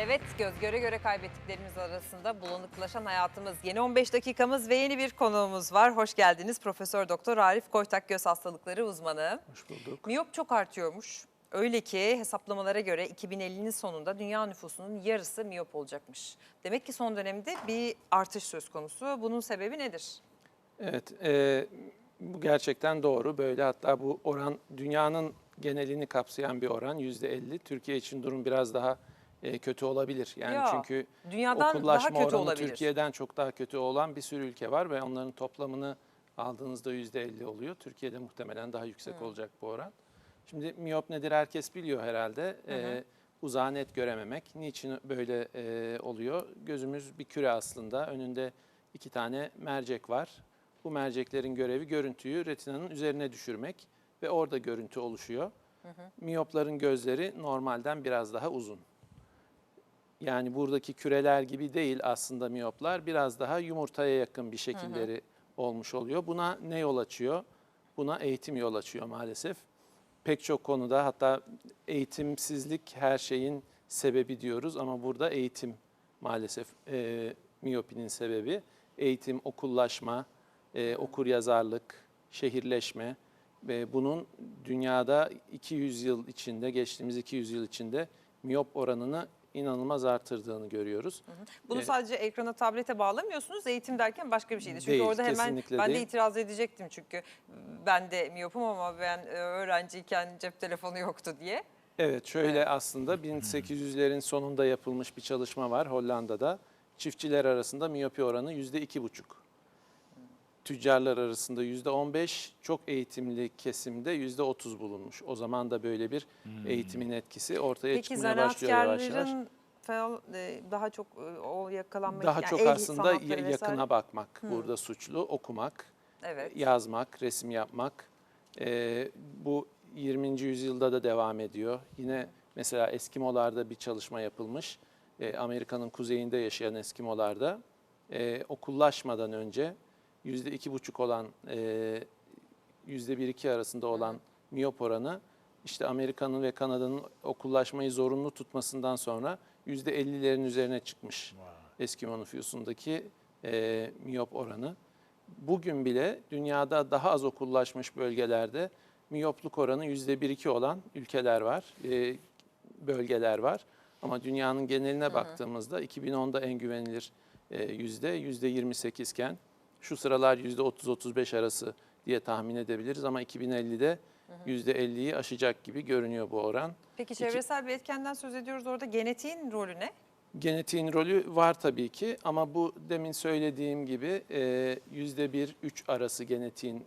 Evet, göz göre göre kaybettiklerimiz arasında bulanıklaşan hayatımız. Yeni 15 dakikamız ve yeni bir konuğumuz var. Hoş geldiniz Profesör Doktor Arif Koytak göz hastalıkları uzmanı. Hoş bulduk. Miyop çok artıyormuş. Öyle ki hesaplamalara göre 2050'nin sonunda dünya nüfusunun yarısı miyop olacakmış. Demek ki son dönemde bir artış söz konusu. Bunun sebebi nedir? Evet, e, bu gerçekten doğru. Böyle hatta bu oran dünyanın genelini kapsayan bir oran yüzde 50. Türkiye için durum biraz daha e, kötü olabilir. Yani Ya, çünkü Dünyadan okullaşma daha kötü oranı olabilir. Türkiye'den çok daha kötü olan bir sürü ülke var ve onların toplamını aldığınızda yüzde 50 oluyor. Türkiye'de muhtemelen daha yüksek olacak bu oran. Şimdi miyop nedir herkes biliyor herhalde. E, uzağı net görememek. Niçin böyle e, oluyor? Gözümüz bir küre aslında. Önünde iki tane mercek var. Bu merceklerin görevi görüntüyü retinanın üzerine düşürmek ve orada görüntü oluşuyor. Miyopların gözleri normalden biraz daha uzun. Yani buradaki küreler gibi değil aslında miyoplar. Biraz daha yumurtaya yakın bir şekilleri olmuş oluyor. Buna ne yol açıyor? Buna eğitim yol açıyor maalesef. Pek çok konuda hatta eğitimsizlik her şeyin sebebi diyoruz ama burada eğitim maalesef e, miyopinin sebebi. Eğitim, okullaşma, e, okur yazarlık, şehirleşme ve bunun dünyada 200 yıl içinde, geçtiğimiz 200 yıl içinde miyop oranını inanılmaz artırdığını görüyoruz. Bunu Evet. sadece ekrana, tablete bağlamıyorsunuz. Eğitim derken başka bir şeydi. Çünkü Değil, orada hemen ben de değil. itiraz edecektim çünkü ben de miyopum ama ben e, öğrenciyken cep telefonu yoktu diye. Evet şöyle aslında 1800'lerin sonunda yapılmış bir çalışma var Hollanda'da. Çiftçiler arasında miyopi oranı yüzde iki buçuk. Tüccarlar arasında yüzde on beş, çok eğitimli kesimde yüzde otuz bulunmuş. O zaman da böyle bir eğitimin etkisi ortaya Peki çıkmaya başlıyor yavaş yavaş. e, daha çok e, o yakalanma Daha yani çok el aslında sanatları ya- vesaire. yakına bakmak burada suçlu, okumak, Evet. yazmak, resim yapmak. Ee, bu 20. yüzyılda da devam ediyor. Yine mesela Eskimolarda bir çalışma yapılmış. Ee, Amerika'nın kuzeyinde yaşayan Eskimolarda e, okullaşmadan önce yüzde iki buçuk olan e, yüzde bir iki arasında olan miyop oranı işte Amerika'nın ve Kanada'nın okullaşmayı zorunlu tutmasından sonra yüzde 50'lerin üzerine çıkmış Eskimo nüfusundaki e, miyop oranı. Bugün bile dünyada daha az okullaşmış bölgelerde miyopluk oranı %1-2 olan ülkeler var, e, bölgeler var. Ama dünyanın geneline baktığımızda 2010'da en güvenilir e, yüzde 28 iken şu sıralar %30-35 arası diye tahmin edebiliriz ama 2050'de %50'yi aşacak gibi görünüyor bu oran. Peki çevresel bir etkenden söz ediyoruz orada genetiğin rolü ne? Genetiğin rolü var tabii ki ama bu demin söylediğim gibi e, yüzde bir üç arası genetiğin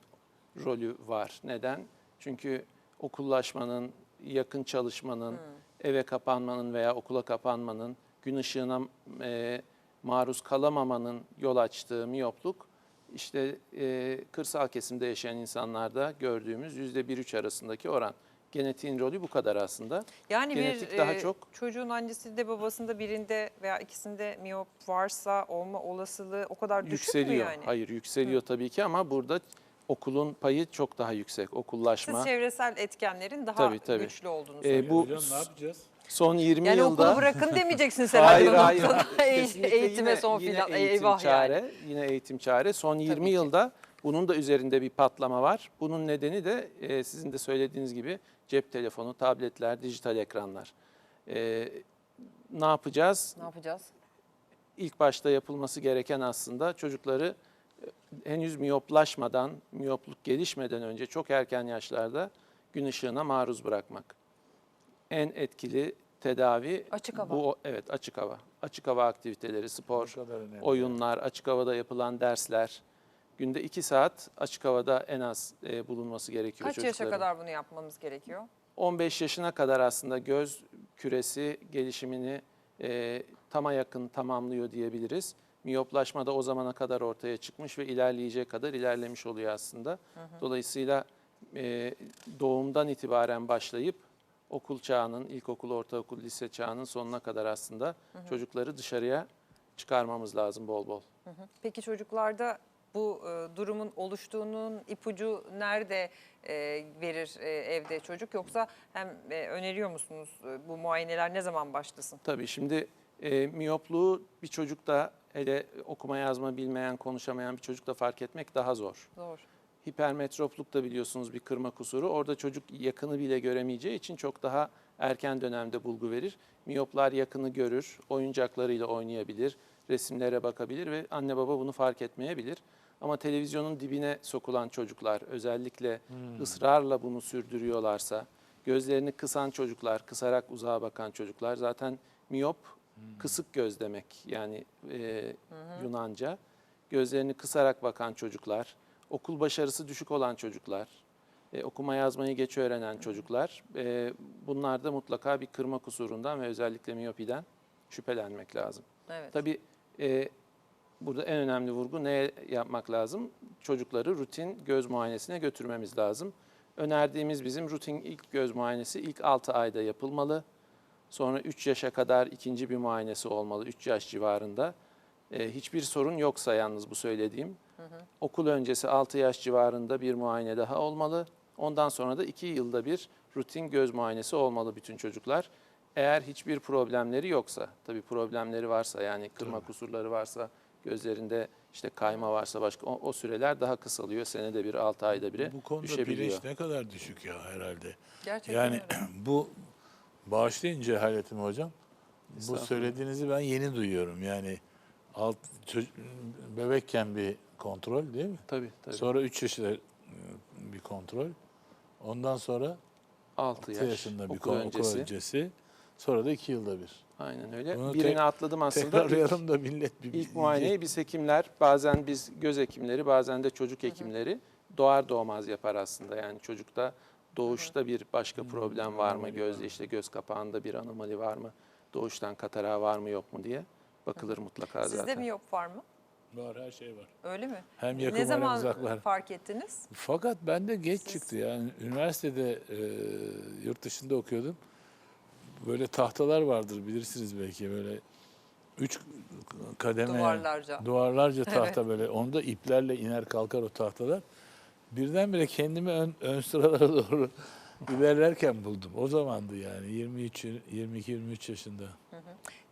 rolü var. Neden? Çünkü okullaşmanın, yakın çalışmanın, eve kapanmanın veya okula kapanmanın, gün ışığına e, maruz kalamamanın yol açtığı miyopluk işte e, kırsal kesimde yaşayan insanlarda gördüğümüz yüzde bir üç arasındaki oran. Genetiğin rolü bu kadar aslında. Yani Genetik bir daha e, çok çocuğun annesinde babasında birinde veya ikisinde miyop varsa olma olasılığı o kadar düşük mü yükseliyor. yani? Hayır yükseliyor tabii ki ama burada okulun payı çok daha yüksek. Okullaşma. Siz çevresel etkenlerin daha Tabii, tabii. güçlü olduğunu Ee, söylüyorsunuz. bu Hocam ne yapacağız? Son 20 Yani yılda okulu bırakın demeyeceksiniz herhalde. hayır hayır. Eğitime yine- son yine filan. eğitim Eyvah çare, yani. Yine eğitim çare. Son 20 ki. yılda bunun da üzerinde bir patlama var. Bunun nedeni de e, sizin de söylediğiniz gibi cep telefonu, tabletler, dijital ekranlar. E, ne yapacağız? Ne yapacağız? ilk başta yapılması gereken aslında çocukları e, henüz miyoplaşmadan, miyopluk gelişmeden önce çok erken yaşlarda gün ışığına maruz bırakmak. En etkili tedavi Açık hava. bu evet açık hava. Açık hava aktiviteleri, spor, oyunlar, açık havada yapılan dersler. Günde iki saat açık havada en az e, bulunması gerekiyor Kaç yaşa çocukların. kadar bunu yapmamız gerekiyor? 15 yaşına kadar aslında göz küresi gelişimini e, tama yakın tamamlıyor diyebiliriz. Miyoplaşma da o zamana kadar ortaya çıkmış ve ilerleyecek kadar ilerlemiş oluyor aslında. Dolayısıyla e, doğumdan itibaren başlayıp okul çağının, ilkokul, ortaokul, lise çağının sonuna kadar aslında çocukları dışarıya çıkarmamız lazım bol bol. Peki çocuklarda bu e, durumun oluştuğunun ipucu nerede e, verir e, evde çocuk yoksa hem e, öneriyor musunuz e, bu muayeneler ne zaman başlasın? Tabii şimdi E, miyopluğu bir çocukta hele okuma yazma bilmeyen, konuşamayan bir çocukta fark etmek daha zor. Zor. Hipermetropluk da biliyorsunuz bir kırma kusuru. Orada çocuk yakını bile göremeyeceği için çok daha erken dönemde bulgu verir. Miyoplar yakını görür, oyuncaklarıyla oynayabilir, resimlere bakabilir ve anne baba bunu fark etmeyebilir. Ama televizyonun dibine sokulan çocuklar özellikle ısrarla bunu sürdürüyorlarsa, gözlerini kısan çocuklar, kısarak uzağa bakan çocuklar zaten miyop kısık göz demek yani e, Yunanca. Gözlerini kısarak bakan çocuklar, okul başarısı düşük olan çocuklar, e, okuma yazmayı geç öğrenen çocuklar, e, bunlarda mutlaka bir kırma kusurundan ve özellikle miyopiden şüphelenmek lazım. Evet. Tabii e, burada en önemli vurgu ne yapmak lazım? Çocukları rutin göz muayenesine götürmemiz lazım. Önerdiğimiz bizim rutin ilk göz muayenesi ilk 6 ayda yapılmalı. Sonra 3 yaşa kadar ikinci bir muayenesi olmalı 3 yaş civarında. E, hiçbir sorun yoksa yalnız bu söylediğim. Okul öncesi 6 yaş civarında bir muayene daha olmalı. Ondan sonra da 2 yılda bir rutin göz muayenesi olmalı bütün çocuklar. Eğer hiçbir problemleri yoksa, tabii problemleri varsa yani kırma kusurları varsa, gözlerinde işte kayma varsa başka o, o süreler daha kısalıyor. Senede bir, 6 ayda biri Bu konuda düşebiliyor. bilinç ne kadar düşük ya herhalde. Gerçekten Yani öyle. bu bağışlayın cehaletimi hocam. Bu söylediğinizi ben yeni duyuyorum. Yani alt bebekken bir kontrol değil mi? Tabii tabii. Sonra 3 yaşında e, bir kontrol. Ondan sonra 6 6 yaş, yaşında bir okul okul öncesi. öncesi. Sonra da 2 yılda bir. Aynen öyle. Bunu Birini tek- atladım aslında. Tekrarlayalım da millet bir İlk muayeneyi biz hekimler, bazen biz göz hekimleri, bazen de çocuk hekimleri doğar doğmaz yapar aslında. Yani çocukta doğuşta bir başka problem var mı? Gözde işte göz kapağında bir anomali var mı? Doğuştan katarağı var mı yok mu diye bakılır mutlaka Sizde zaten. miyop var mı? Var her şey var. Öyle mi? Hem yakın ne var hem zaman uzak var. fark ettiniz? Fakat ben de geç Siz- çıktı yani üniversitede e, yurt dışında okuyordum. Böyle tahtalar vardır bilirsiniz belki böyle üç kademe Duvarlarca. duvarlarca tahta böyle onda iplerle iner kalkar o tahtalar. Birdenbire kendimi ön, ön sıralara doğru ilerlerken buldum. O zamandı yani 23 22 23 yaşında.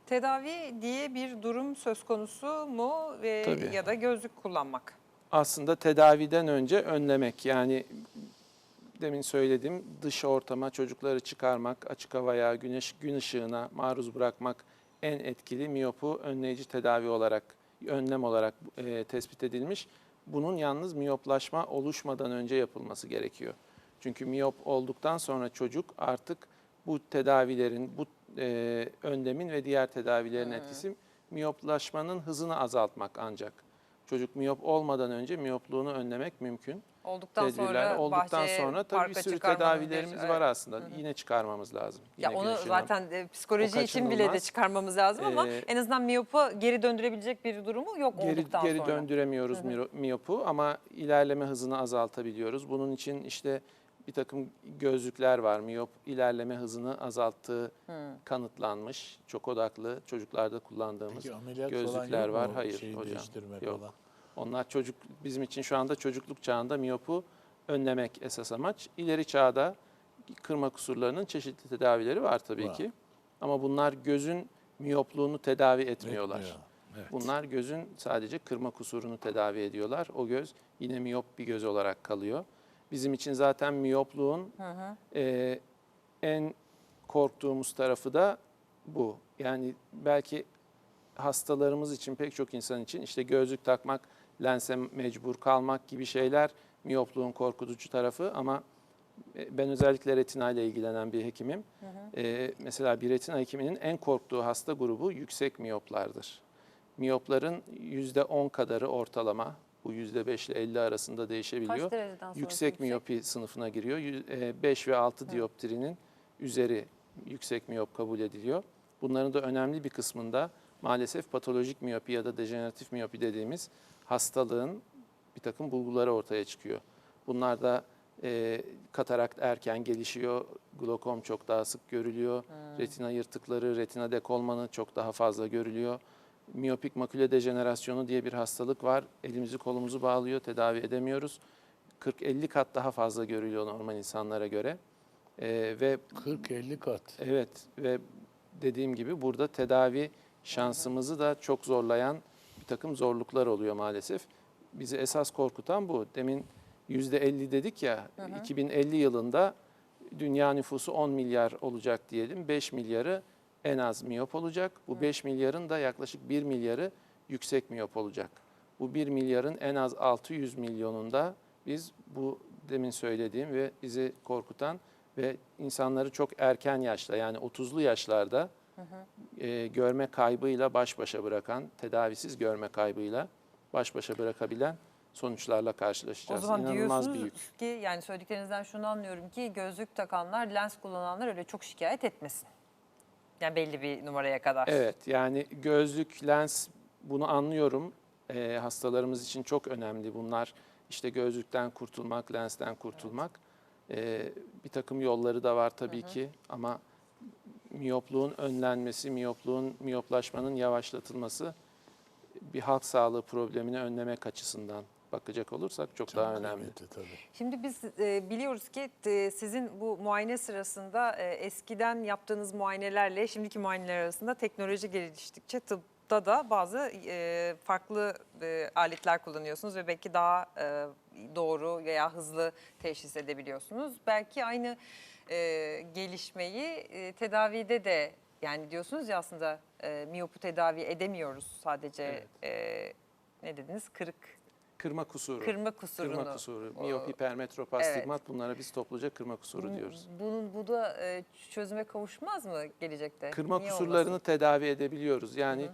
Tedavi diye bir durum söz konusu mu ve Tabii. ya da gözlük kullanmak? Aslında tedaviden önce önlemek yani demin söylediğim dış ortama çocukları çıkarmak, açık havaya, güneş gün ışığına maruz bırakmak en etkili miyopu önleyici tedavi olarak, önlem olarak e, tespit edilmiş. Bunun yalnız miyoplaşma oluşmadan önce yapılması gerekiyor. Çünkü miyop olduktan sonra çocuk artık bu tedavilerin, bu e, önlemin ve diğer tedavilerin etkisi miyoplaşmanın hızını azaltmak ancak. Çocuk miyop olmadan önce miyopluğunu önlemek mümkün. Olduktan Tedbirler sonra olduktan bahçeye, sonra tabii bir sürü tedavilerimiz bir- var aslında. Yine çıkarmamız lazım. Ya Yine onu zaten e, psikoloji için bile de çıkarmamız lazım ama Ee, en azından miyopu geri döndürebilecek bir durumu yok geri, olduktan geri sonra. döndüremiyoruz Hı hı. miyopu ama ilerleme hızını azaltabiliyoruz. Bunun için işte bir takım gözlükler var. Miyop ilerleme hızını azalttığı Hı. kanıtlanmış. Çok odaklı çocuklarda kullandığımız. Peki gözlükler var. mu? Hayır Şeyi hocam, yok. falan. Onlar çocuk bizim için şu anda çocukluk çağında miyopu önlemek esas amaç. İleri çağda kırma kusurlarının çeşitli tedavileri var tabii Var. ki. Ama bunlar gözün miyopluğunu tedavi etmiyorlar. Etmiyor. Evet. Bunlar gözün sadece kırma kusurunu tedavi ediyorlar. O göz yine miyop bir göz olarak kalıyor. Bizim için zaten miyopluğun Hı hı. e, en korktuğumuz tarafı da bu. Yani belki hastalarımız için pek çok insan için işte gözlük takmak, lense mecbur kalmak gibi şeyler miyopluğun korkutucu tarafı ama e, ben özellikle retina ile ilgilenen bir hekimim. E, mesela bir retina hekiminin en korktuğu hasta grubu yüksek miyoplardır. Miyopların %10 kadarı ortalama, bu %5 ile 50 arasında değişebiliyor yüksek miyopi sınıfına giriyor. 5 ve 6 dioptrinin üzeri yüksek miyop kabul ediliyor. Bunların da önemli bir kısmında maalesef patolojik miyopi ya da dejeneratif miyopi dediğimiz hastalığın bir takım bulguları ortaya çıkıyor. Bunlar da e, katarakt erken gelişiyor, glokom çok daha sık görülüyor, retina yırtıkları, retina dekolmanı çok daha fazla görülüyor. Miyopik makule dejenerasyonu diye bir hastalık var. Elimizi kolumuzu bağlıyor, tedavi edemiyoruz. 40-50 kat daha fazla görülüyor normal insanlara göre. Ee, ve 40-50 kat. evet ve dediğim gibi burada tedavi şansımızı da çok zorlayan bir takım zorluklar oluyor maalesef. Bizi esas korkutan bu. Demin %50 dedik ya, 2050 yılında dünya nüfusu 10 milyar olacak diyelim. 5 milyarı en az miyop olacak. Bu 5 milyarın da yaklaşık 1 milyarı yüksek miyop olacak. Bu 1 milyarın en az 600 milyonunda biz bu demin söylediğim ve bizi korkutan ve insanları çok erken yaşta yani 30'lu yaşlarda e, görme kaybıyla baş başa bırakan, tedavisiz görme kaybıyla baş başa bırakabilen sonuçlarla O karşılaşacağız. zaman İnanılmaz bir diyorsunuz yük. ki yani söylediklerinizden şunu anlıyorum ki gözlük takanlar, lens kullananlar öyle çok şikayet etmesin. Yani belli bir numaraya kadar. Evet yani gözlük, lens bunu anlıyorum. Ee, hastalarımız için çok önemli bunlar. İşte gözlükten kurtulmak, lensten kurtulmak. Ee, bir takım yolları da var tabii ki ama miyopluğun önlenmesi, miyopluğun, miyoplaşmanın yavaşlatılması bir halk sağlığı problemini önlemek açısından bakacak olursak çok, daha önemli. kıymetli tabii. Şimdi biz e, biliyoruz ki e, sizin bu muayene sırasında e, eskiden yaptığınız muayenelerle şimdiki muayeneler arasında teknoloji geliştikçe tıpta da bazı e, farklı e, aletler kullanıyorsunuz ve belki daha e, doğru veya hızlı teşhis edebiliyorsunuz. Belki aynı e, gelişmeyi e, tedavide de yani diyorsunuz ya aslında e, miyopu tedavi edemiyoruz sadece e, ne dediniz kırık Kırma kusuru. kırma kusurunu. Kırma kusuru, miyop, hipermetrop, Evet. bunlara biz topluca kırma kusuru diyoruz. Bunun bu da e, çözüme kavuşmaz mı gelecekte? Kırma Niye kusurlarını olmasın? tedavi edebiliyoruz. Yani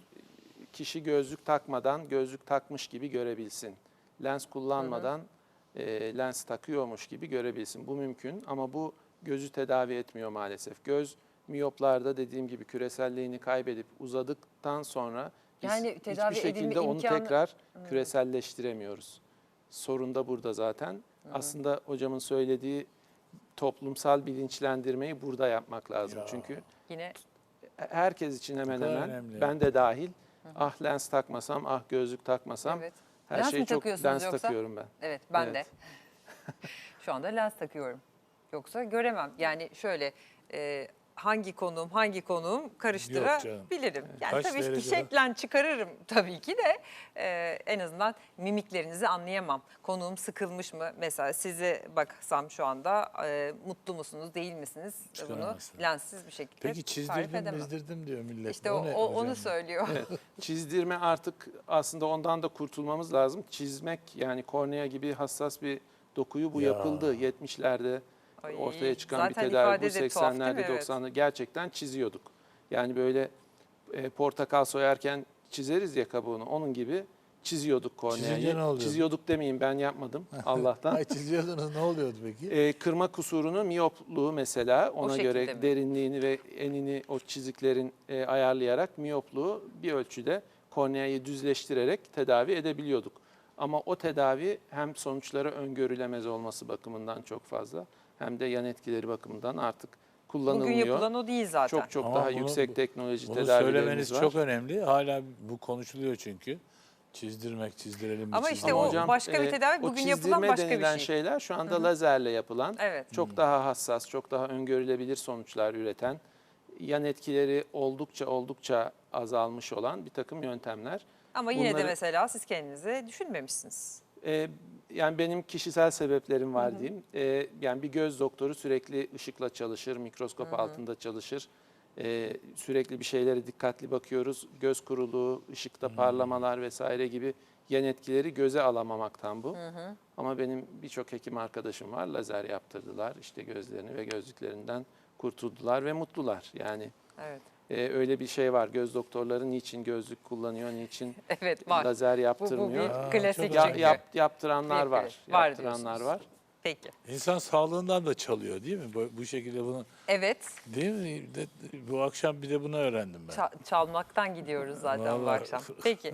kişi gözlük takmadan gözlük takmış gibi görebilsin. Lens kullanmadan e, lens takıyormuş gibi görebilsin. Bu mümkün ama bu gözü tedavi etmiyor maalesef. Göz miyoplarda dediğim gibi küreselliğini kaybedip uzadıktan sonra Yani tedavi hiçbir edilme şekilde onu imkanı- tekrar küreselleştiremiyoruz. Sorun da burada zaten. Aslında hocamın söylediği toplumsal bilinçlendirmeyi burada yapmak lazım. Ya. Çünkü Yine herkes için hemen hemen önemli. ben de dahil ah lens takmasam ah gözlük takmasam evet. her Lens şey mi çok lens yoksa? takıyorum ben. Evet ben Evet. de. Şu anda lens takıyorum. Yoksa göremem. Yani şöyle e, hangi konuğum hangi konuğum canım. karıştırabilirim. Yani Kaç tabii ki şeklen çıkarırım tabii ki de e, en azından mimiklerinizi anlayamam. Konuğum sıkılmış mı? Mesela size baksam şu anda e, mutlu musunuz değil misiniz? Bunu lenssiz bir şekilde Peki çizdirdim edemem. bizdirdim diyor millet. İşte o, ne o- hocam? onu söylüyor. Çizdirme artık aslında ondan da kurtulmamız lazım. Çizmek yani kornea gibi hassas bir dokuyu bu Ya. yapıldı 70'lerde Ay, ortaya çıkan bir tedavi bu ifade de tuhaf değil mi? 80'lerde Evet. 90'larda gerçekten çiziyorduk. Yani böyle e, portakal soyarken çizeriz ya kabuğunu onun gibi çiziyorduk korneayı. Çiziyorduk demeyeyim ben yapmadım Allah'tan. Ay çiziyordunuz ne oluyordu peki? E, kırma kusurunu, miyopluğu mesela ona göre mi? derinliğini ve enini o çiziklerin e, ayarlayarak miyopluğu bir ölçüde korneayı düzleştirerek tedavi edebiliyorduk. Ama o tedavi hem sonuçları öngörülemez olması bakımından çok fazla hem de yan etkileri bakımından artık Bugün kullanılmıyor. yapılan o değil zaten. çok çok Ama daha bunu- yüksek teknoloji Bunu tedavilerimiz söylemeniz var. çok önemli. Hala bu konuşuluyor çünkü. Çizdirmek, çizdirelim mi Ama işte çizdirelim o mi? başka bir tedavi, e, o bugün yapılan başka bir şey. şeyler şu anda lazerle yapılan Evet. çok daha hassas, çok daha öngörülebilir sonuçlar üreten, yan etkileri oldukça oldukça azalmış olan bir takım yöntemler. Ama yine de Bunları- mesela siz kendinizi düşünmemişsiniz. Ee, yani benim kişisel sebeplerim var diyeyim. Ee, yani bir göz doktoru sürekli ışıkla çalışır, mikroskop altında çalışır. Ee, sürekli bir şeylere dikkatli bakıyoruz. Göz kuruluğu, ışıkta parlamalar vesaire gibi yan etkileri göze alamamaktan bu. Ama benim birçok hekim arkadaşım var. Lazer yaptırdılar. işte gözlerini ve gözlüklerinden kurtuldular ve mutlular. Yani Evet. E, öyle bir şey var. Göz doktorları niçin gözlük kullanıyor, niçin Evet var. lazer Bu, bu yaptırmıyor? bir klasik Ya, çünkü. yap, yaptıranlar Peki, var. var yaptıranlar diyorsunuz. var. Peki. İnsan sağlığından da çalıyor değil mi? Bu, bu şekilde bunu Evet. değil mi? De- bu akşam bir de bunu öğrendim ben. ça- çalmaktan gidiyoruz zaten bu Vallahi- akşam. Peki.